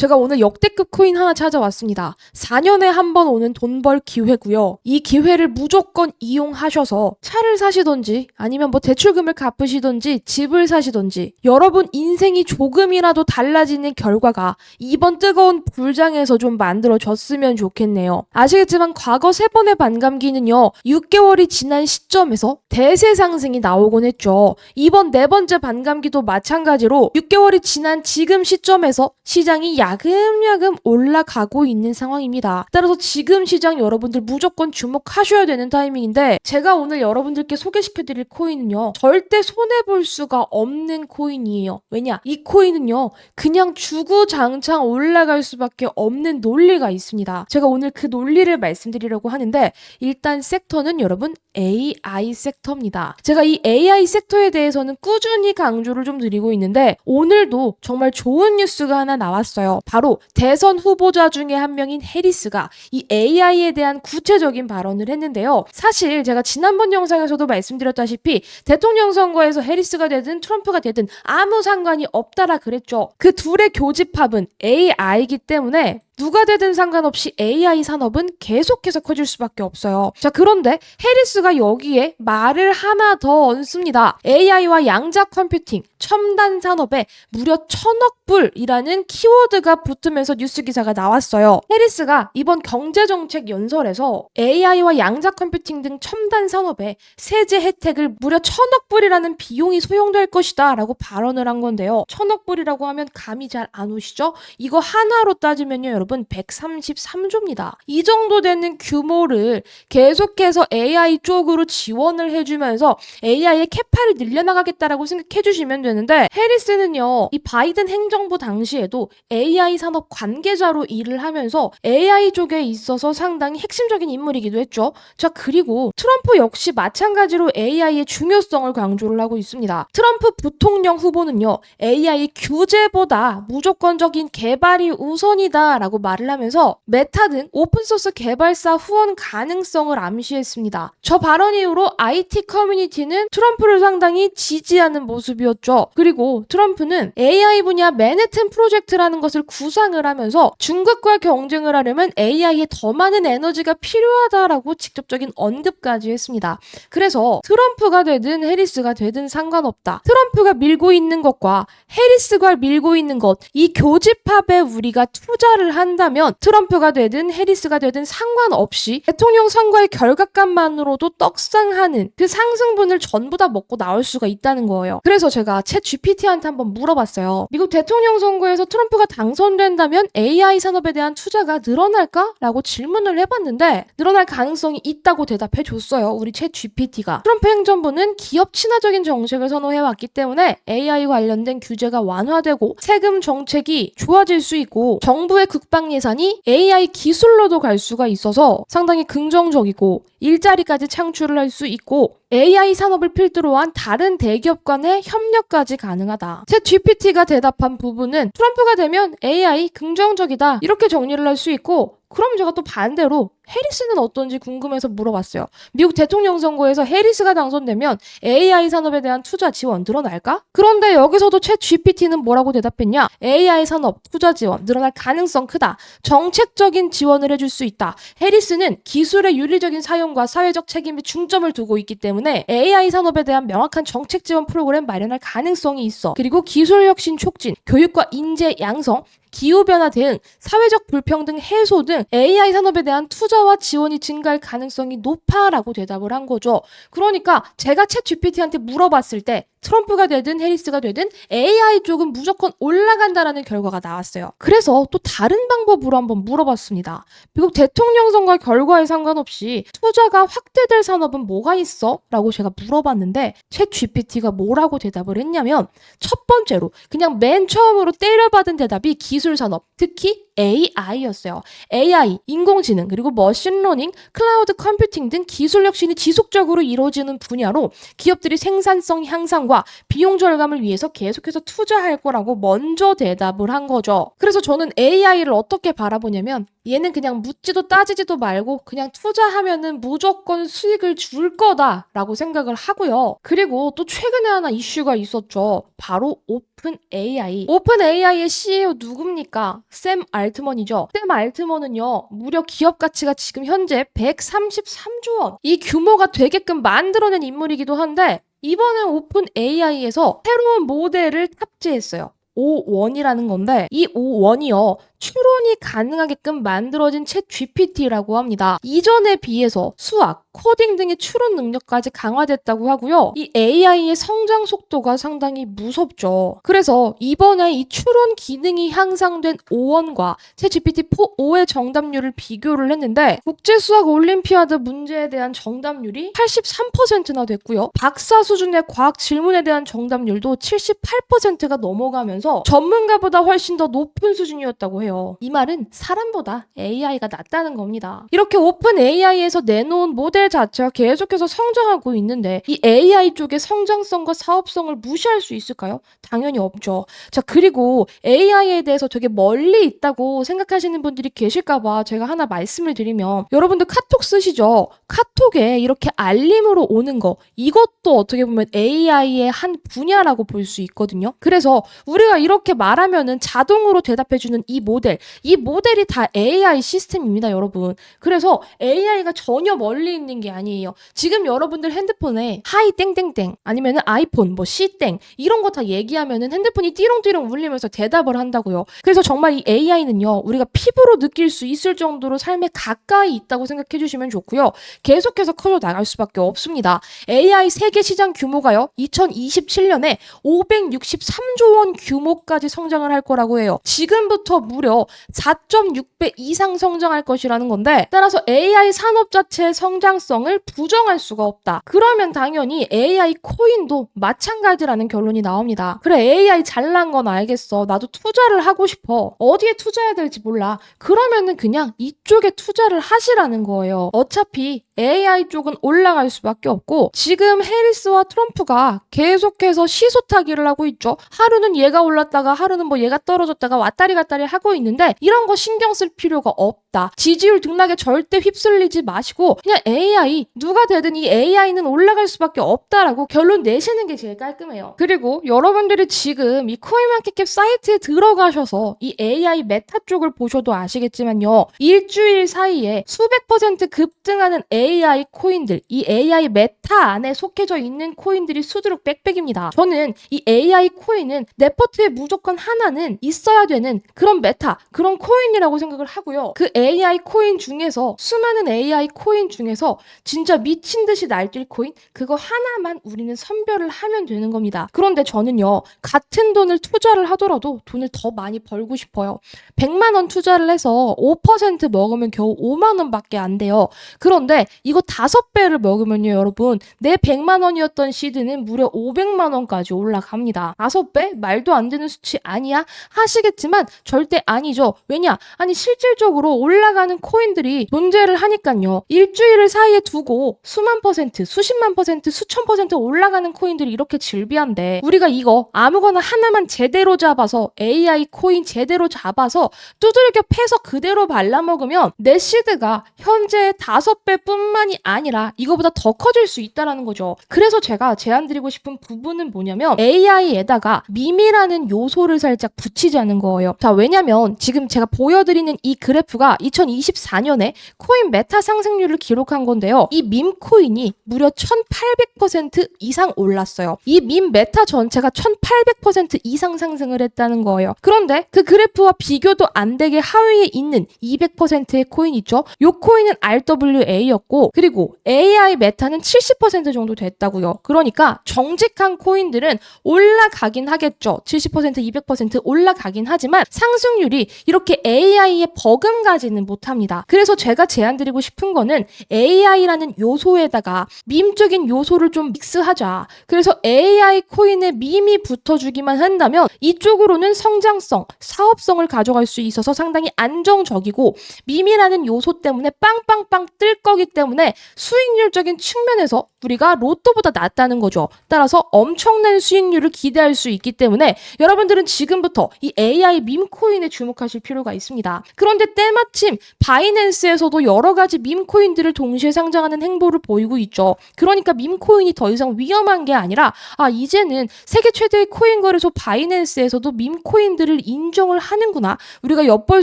제가 오늘 역대급 코인 하나 찾아왔습니다. 4년에 한 번 오는 돈 벌 기회고요. 이 기회를 무조건 이용하셔서 차를 사시던지 아니면 뭐 대출금을 갚으시던지 집을 사시던지 여러분 인생이 조금이라도 달라지는 결과가 이번 뜨거운 불장에서 좀 만들어졌으면 좋겠네요. 아시겠지만 과거 세 번의 반감기는요. 6개월이 지난 시점에서 대세 상승이 나오곤 했죠. 이번 네 번째 반감기도 마찬가지로 6개월이 지난 지금 시점에서 시장이 야금야금 올라가고 있는 상황입니다. 따라서 지금 시장 여러분들 무조건 주목하셔야 되는 타이밍인데 제가 오늘 여러분들께 소개시켜 드릴 코인은요. 절대 손해 볼 수가 없는 코인이에요. 왜냐? 이 코인은요. 그냥 주구장창 올라갈 수밖에 없는 논리가 있습니다. 제가 오늘 그 논리를 말씀드리려고 하는데 일단 섹터는 여러분 AI 섹터입니다. 제가 이 AI 섹터에 대해서는 꾸준히 강조를 좀 드리고 있는데 오늘도 정말 좋은 뉴스가 하나 나왔어요. 바로 대선 후보자 중에 한 명인 해리스가 이 AI에 대한 구체적인 발언을 했는데요. 사실 제가 지난번 영상에서도 말씀드렸다시피 대통령 선거에서 해리스가 되든 트럼프가 되든 아무 상관이 없다라 그랬죠. 그 둘의 교집합은 AI이기 때문에 누가 되든 상관없이 AI 산업은 계속해서 커질 수밖에 없어요. 자, 그런데 해리스가 여기에 말을 하나 더 얹습니다. AI와 양자 컴퓨팅, 첨단 산업에 무려 천억 불이라는 키워드가 붙으면서 뉴스 기사가 나왔어요. 해리스가 이번 경제정책 연설에서 AI와 양자 컴퓨팅 등 첨단 산업에 세제 혜택을 무려 천억 불이라는 비용이 소용될 것이다 라고 발언을 한 건데요. 천억 불이라고 하면 감이 잘 안 오시죠? 이거 하나로 따지면요, 여러분 133조입니다. 이 정도 되는 규모를 계속해서 AI 쪽으로 지원을 해주면서 AI의 캐파를 늘려나가겠다라고 생각해 주시면 되는데 해리스는요, 이 바이든 행정부 당시에도 AI 산업 관계자로 일을 하면서 AI 쪽에 있어서 상당히 핵심적인 인물이기도 했죠. 자, 그리고 트럼프 역시 마찬가지로 AI의 중요성을 강조를 하고 있습니다. 트럼프 부통령 후보는요, AI 규제보다 무조건적인 개발이 우선이다라고 말을 하면서 메타 등 오픈소스 개발사 후원 가능성을 암시했습니다. 저 발언 이후로 IT 커뮤니티는 트럼프를 상당히 지지하는 모습이었죠. 그리고 트럼프는 AI 분야 맨해튼 프로젝트라는 것을 구상을 하면서 중국과 경쟁을 하려면 AI에 더 많은 에너지가 필요하다라고 직접적인 언급까지 했습니다. 그래서 트럼프가 되든 해리스가 되든 상관없다. 트럼프가 밀고 있는 것과 해리스가 밀고 있는 것, 이 교집합에 우리가 투자를 한다면 트럼프가 되든 해리스가 되든 상관없이 대통령 선거의 결과값만으로도 떡상하는 그 상승분을 전부 다 먹고 나올 수가 있다는 거예요. 그래서 제가 챗 GPT한테 한번 물어봤어요. 미국 대통령 선거에서 트럼프가 당선된다면 AI 산업에 대한 투자가 늘어날까? 라고 질문을 해봤는데 늘어날 가능성이 있다고 대답해 줬어요. 우리 챗 GPT가. 트럼프 행정부는 기업 친화적인 정책을 선호해왔기 때문에 AI 관련된 규제가 완화되고 세금 정책이 좋아질 수 있고 정부의 국방 예산이 AI 기술로도 갈 수가 있어서 상당히 긍정적이고 일자리까지 창출을 할 수 있고 AI 산업을 필두로 한 다른 대기업 간의 협력까지 가능하다. 챗 GPT가 대답한 부분은 트럼프가 되면 AI 긍정적이다. 이렇게 정리를 할 수 있고 그럼 제가 또 반대로 해리스는 어떤지 궁금해서 물어봤어요. 미국 대통령 선거에서 해리스가 당선되면 AI 산업에 대한 투자 지원 늘어날까? 그런데 여기서도 챗 GPT는 뭐라고 대답했냐? AI 산업 투자 지원 늘어날 가능성 크다. 정책적인 지원을 해줄 수 있다. 해리스는 기술의 윤리적인 사용과 사회적 책임에 중점을 두고 있기 때문에 AI 산업에 대한 명확한 정책 지원 프로그램 마련할 가능성이 있어. 그리고 기술 혁신 촉진, 교육과 인재 양성, 기후변화 대응, 사회적 불평등 해소 등 AI 산업에 대한 투자와 지원이 증가할 가능성이 높아라고 대답을 한 거죠. 그러니까 제가 챗 GPT한테 물어봤을 때 트럼프가 되든 해리스가 되든 AI 쪽은 무조건 올라간다라는 결과가 나왔어요. 그래서 또 다른 방법으로 한번 물어봤습니다. 미국 대통령 선거 결과에 상관없이 투자가 확대될 산업은 뭐가 있어? 라고 제가 물어봤는데 챗 GPT가 뭐라고 대답을 했냐면 첫 번째로 그냥 맨 처음으로 때려받은 대답이 기술 산업, 특히 AI였어요. AI, 인공지능, 그리고 머신러닝, 클라우드 컴퓨팅 등 기술 혁신이 지속적으로 이루어지는 분야로 기업들이 생산성 향상과 비용 절감을 위해서 계속해서 투자할 거라고 먼저 대답을 한 거죠. 그래서 저는 AI를 어떻게 바라보냐면 얘는 그냥 묻지도 따지지도 말고 그냥 투자하면은 무조건 수익을 줄 거다라고 생각을 하고요. 그리고 또 최근에 하나 이슈가 있었죠. 바로 오픈 AI. 오픈 AI의 CEO 누굽니까? 샘 알트먼이죠. 샘 알트먼은요, 무려 기업 가치가 지금 현재 133조 원. 이 규모가 되게끔 만들어낸 인물이기도 한데, 이번에 오픈 AI에서 새로운 모델을 탑재했어요. O1이라는 건데 이 O1이요 추론이 가능하게끔 만들어진 챗 GPT라고 합니다. 이전에 비해서 수학, 코딩 등의 추론 능력까지 강화됐다고 하고요. 이 AI의 성장 속도가 상당히 무섭죠. 그래서 이번에 이 추론 기능이 향상된 O1과 챗 GPT-4.5의 정답률을 비교를 했는데 국제 수학 올림피아드 문제에 대한 정답률이 83%나 됐고요. 박사 수준의 과학 질문에 대한 정답률도 78%가 넘어가면서 전문가보다 훨씬 더 높은 수준이었다고 해요. 이 말은 사람보다 AI가 낫다는 겁니다. 이렇게 오픈 AI에서 내놓은 모델 자체가 계속해서 성장하고 있는데 이 AI 쪽의 성장성과 사업성을 무시할 수 있을까요? 당연히 없죠. 자, 그리고 AI에 대해서 되게 멀리 있다고 생각하시는 분들이 계실까봐 제가 하나 말씀을 드리면 여러분들 카톡 쓰시죠? 카톡에 이렇게 알림으로 오는 거 이것도 어떻게 보면 AI의 한 분야라고 볼 수 있거든요. 그래서 우리가 이렇게 말하면은 자동으로 대답해주는 이 모델, 이 모델이 다 AI 시스템입니다, 여러분. 그래서 AI가 전혀 멀리 있는 게 아니에요. 지금 여러분들 핸드폰에 하이 땡땡땡 아니면은 아이폰 뭐 C땡 이런 거 다 얘기하면은 핸드폰이 띠롱띠롱 울리면서 대답을 한다고요. 그래서 정말 이 AI는요, 우리가 피부로 느낄 수 있을 정도로 삶에 가까이 있다고 생각해 주시면 좋고요. 계속해서 커져 나갈 수밖에 없습니다. AI 세계 시장 규모가요, 2027년에 563조 원 규모까지 성장을 할 거라고 해요. 지금부터 무려 4.6배 이상 성장할 것이라는 건데, 따라서 AI 산업 자체의 성장성을 부정할 수가 없다. 그러면 당연히 AI 코인도 마찬가지라는 결론이 나옵니다. 그래, AI 잘난 건 알겠어. 나도 투자를 하고 싶어. 어디에 투자해야 될지 몰라. 그러면은 그냥 이쪽에 투자를 하시라는 거예요. 어차피 AI 쪽은 올라갈 수밖에 없고 지금 해리스와 트럼프가 계속해서 시소타기를 하고 있죠. 하루는 얘가 올랐다가 하루는 뭐 얘가 떨어졌다가 왔다리 갔다리 하고 있는데 이런 거 신경 쓸 필요가 없 다. 지지율 등락에 절대 휩쓸리지 마시고 그냥 AI 누가 되든 이 AI는 올라갈 수밖에 없다라고 결론 내시는 게 제일 깔끔해요. 그리고 여러분들이 지금 이 코인마켓캡 사이트에 들어가셔서 이 AI 메타 쪽을 보셔도 아시겠지만요. 일주일 사이에 수백 퍼센트 급등하는 AI 코인들, 이 AI 메타 안에 속해져 있는 코인들이 수두룩 빽빽입니다. 저는 이 AI 코인은 내 포트에 무조건 하나는 있어야 되는 그런 메타, 그런 코인이라고 생각을 하고요. 그 AI 코인 중에서 수많은 AI 코인 중에서 진짜 미친 듯이 날뛸 코인 그거 하나만 우리는 선별을 하면 되는 겁니다. 그런데 저는요. 같은 돈을 투자를 하더라도 돈을 더 많이 벌고 싶어요. 100만 원 투자를 해서 5% 먹으면 겨우 5만 원밖에 안 돼요. 그런데 이거 다섯 배를 먹으면요, 여러분. 내 100만 원이었던 시드는 무려 500만 원까지 올라갑니다. 다섯 배? 말도 안 되는 수치 아니야? 하시겠지만 절대 아니죠. 왜냐? 아니 실질적으로 올 라가는 코인들이 존재를 하니까요. 일주일을 사이에 두고 수만 퍼센트, 수십만 퍼센트, 수천 퍼센트 올라가는 코인들이 이렇게 질비한데 우리가 이거 아무거나 하나만 제대로 잡아서 AI 코인 제대로 잡아서 두들겨 패서 그대로 발라먹으면 내 시드가 현재 다섯 배뿐만이 아니라 이거보다 더 커질 수 있다라는 거죠. 그래서 제가 제안드리고 싶은 부분은 뭐냐면 AI에다가 밈이라는 요소를 살짝 붙이자는 거예요. 자, 왜냐면 지금 제가 보여드리는 이 그래프가 2024년에 코인 메타 상승률을 기록한 건데요. 이 밈 코인이 무려 1800% 이상 올랐어요. 이 밈 메타 전체가 1800% 이상 상승을 했다는 거예요. 그런데 그 그래프와 비교도 안 되게 하위에 있는 200%의 코인 있죠? 요 코인은 RWA였고 그리고 AI 메타는 70% 정도 됐다고요. 그러니까 정직한 코인들은 올라가긴 하겠죠. 70% 200% 올라가긴 하지만 상승률이 이렇게 AI에 버금가지 는 못합니다. 그래서 제가 제안드리고 싶은 거는 AI라는 요소에다가 밈적인 요소를 좀 믹스하자. 그래서 AI 코인에 밈이 붙어주기만 한다면 이쪽으로는 성장성, 사업성을 가져갈 수 있어서 상당히 안정적이고 밈이라는 요소 때문에 빵빵빵 뜰 거기 때문에 수익률적인 측면에서 우리가 로또보다 낫다는 거죠. 따라서 엄청난 수익률을 기대할 수 있기 때문에 여러분들은 지금부터 이 AI 밈 코인에 주목하실 필요가 있습니다. 그런데 때마침 때 마침 바이낸스에서도 여러 가지 밈코인들을 동시에 상장하는 행보를 보이고 있죠. 그러니까 밈코인이 더 이상 위험한 게 아니라 아 이제는 세계 최대의 코인 거래소 바이낸스에서도 밈코인들을 인정을 하는구나. 우리가 엿볼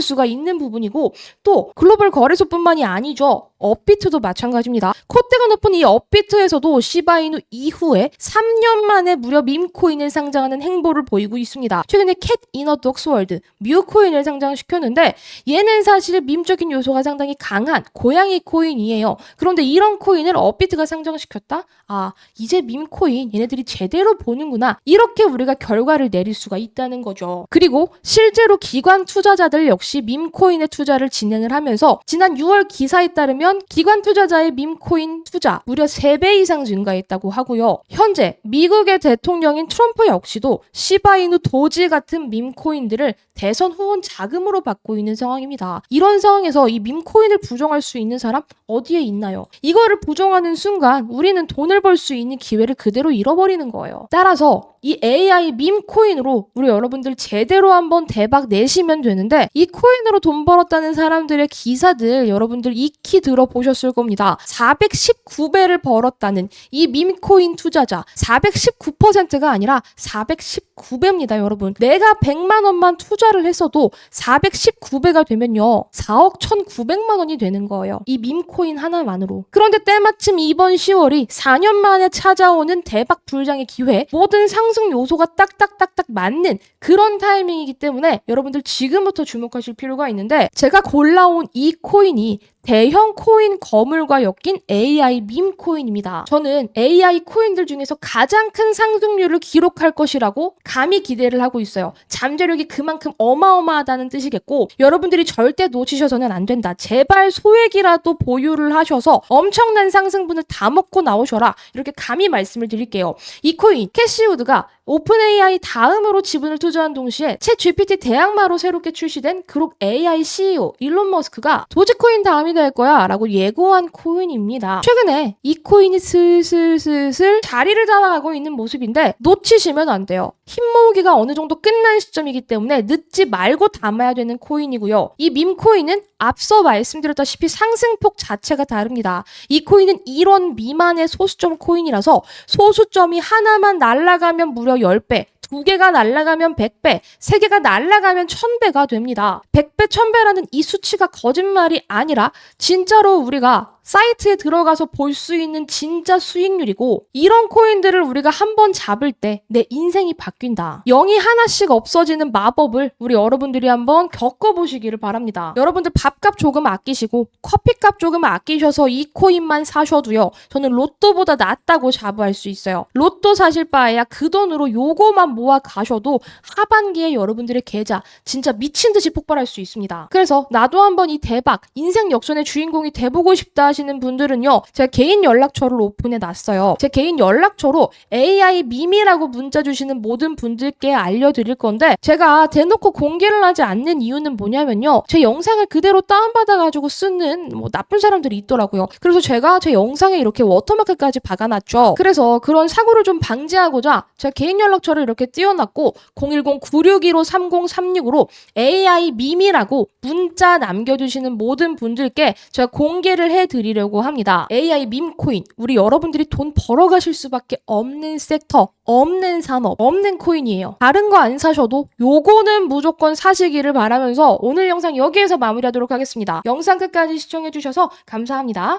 수가 있는 부분이고 또 글로벌 거래소뿐만이 아니죠. 업비트도 마찬가지입니다. 콧대가 높은 이 업비트에서도 시바이누 이후에 3년 만에 무려 밈코인을 상장하는 행보를 보이고 있습니다. 최근에 캣 이너 독스월드 뮤코인을 상장시켰는데 얘는 사실 밈적인 요소가 상당히 강한 고양이 코인이에요. 그런데 이런 코인을 업비트가 상장시켰다? 아, 이제 밈 코인 얘네들이 제대로 보는구나. 이렇게 우리가 결과를 내릴 수가 있다는 거죠. 그리고 실제로 기관 투자자들 역시 밈 코인에 투자를 진행을 하면서 지난 6월 기사에 따르면 기관 투자자의 밈 코인 투자 무려 3배 이상 증가했다고 하고요. 현재 미국의 대통령인 트럼프 역시도 시바이누 도지 같은 밈 코인들을 대선 후원 자금으로 받고 있는 상황입니다. 이런 상황에서 이 밈코인을 부정할 수 있는 사람 어디에 있나요? 이거를 부정하는 순간 우리는 돈을 벌 수 있는 기회를 그대로 잃어버리는 거예요. 따라서 이 AI 밈코인으로 우리 여러분들 제대로 한번 대박 내시면 되는데 이 코인으로 돈 벌었다는 사람들의 기사들 여러분들 익히 들어보셨을 겁니다. 419배를 벌었다는 이 밈코인 투자자 419%가 아니라 419배입니다, 여러분. 내가 100만 원만 투자를 했어도 419배가 되면요. 4억 1,900만 원이 되는 거예요. 이 밈코인 하나만으로. 그런데 때마침 이번 10월이 4년 만에 찾아오는 대박 불장의 기회, 모든 상승 요소가 딱딱딱딱 맞는 그런 타이밍이기 때문에 여러분들 지금부터 주목하실 필요가 있는데 제가 골라온 이 코인이 대형 코인 거물과 엮인 AI 밈 코인입니다. 저는 AI 코인들 중에서 가장 큰 상승률을 기록할 것이라고 감히 기대를 하고 있어요. 잠재력이 그만큼 어마어마하다는 뜻이겠고 여러분들이 절대 놓치셔서는 안 된다. 제발 소액이라도 보유를 하셔서 엄청난 상승분을 다 먹고 나오셔라. 이렇게 감히 말씀을 드릴게요. 이 코인 캐시우드가 오픈 AI 다음으로 지분을 투자한 동시에 채 GPT 대항마로 새롭게 출시된 그룹 AI CEO 일론 머스크가 도지코인 다음이 될 거야 라고 예고한 코인입니다. 최근에 이 코인이 슬슬슬슬 자리를 잡아가고 있는 모습인데 놓치시면 안 돼요. 힘 모으기가 어느 정도 끝난 시점이기 때문에 늦지 말고 담아야 되는 코인이고요. 이 밈코인은 앞서 말씀드렸다시피 상승폭 자체가 다릅니다. 이 코인은 1원 미만의 소수점 코인이라서 소수점이 하나만 날아가면 무려 10배, 두 개가 날아가면 100배, 세 개가 날아가면 1000배가 됩니다. 100배, 1000배라는 이 수치가 거짓말이 아니라 진짜로 우리가 사이트에 들어가서 볼 수 있는 진짜 수익률이고 이런 코인들을 우리가 한 번 잡을 때 내 인생이 바뀐다. 0이 하나씩 없어지는 마법을 우리 여러분들이 한번 겪어보시기를 바랍니다. 여러분들 밥값 조금 아끼시고 커피값 조금 아끼셔서 이 코인만 사셔도요. 저는 로또보다 낫다고 자부할 수 있어요. 로또 사실 바에야 그 돈으로 요거만 모아 가셔도 하반기에 여러분들의 계좌 진짜 미친 듯이 폭발할 수 있습니다. 그래서 나도 한번 이 대박 인생 역전의 주인공이 돼보고 싶다 하시는 분들은요. 제가 개인 연락처를 오픈해 놨어요. 제 개인 연락처로 AI 밈이라고 문자 주시는 모든 분들께 알려드릴 건데 제가 대놓고 공개를 하지 않는 이유는 뭐냐면요. 제 영상을 그대로 다운받아가지고 쓰는 뭐 나쁜 사람들이 있더라고요. 그래서 제가 제 영상에 이렇게 워터마크까지 박아놨죠. 그래서 그런 사고를 좀 방지하고자 제가 개인 연락처를 이렇게 띄워놨고 010-9615-3036으로 AI 밈이라고 문자 남겨주시는 모든 분들께 제가 공개를 해 드리려고 합니다. AI 밈 코인 우리 여러분들이 돈 벌어가실 수밖에 없는 섹터 없는 산업 없는 코인이에요. 다른 거 안 사셔도 요거는 무조건 사시기를 바라면서 오늘 영상 여기에서 마무리하도록 하겠습니다. 영상 끝까지 시청해주셔서 감사합니다.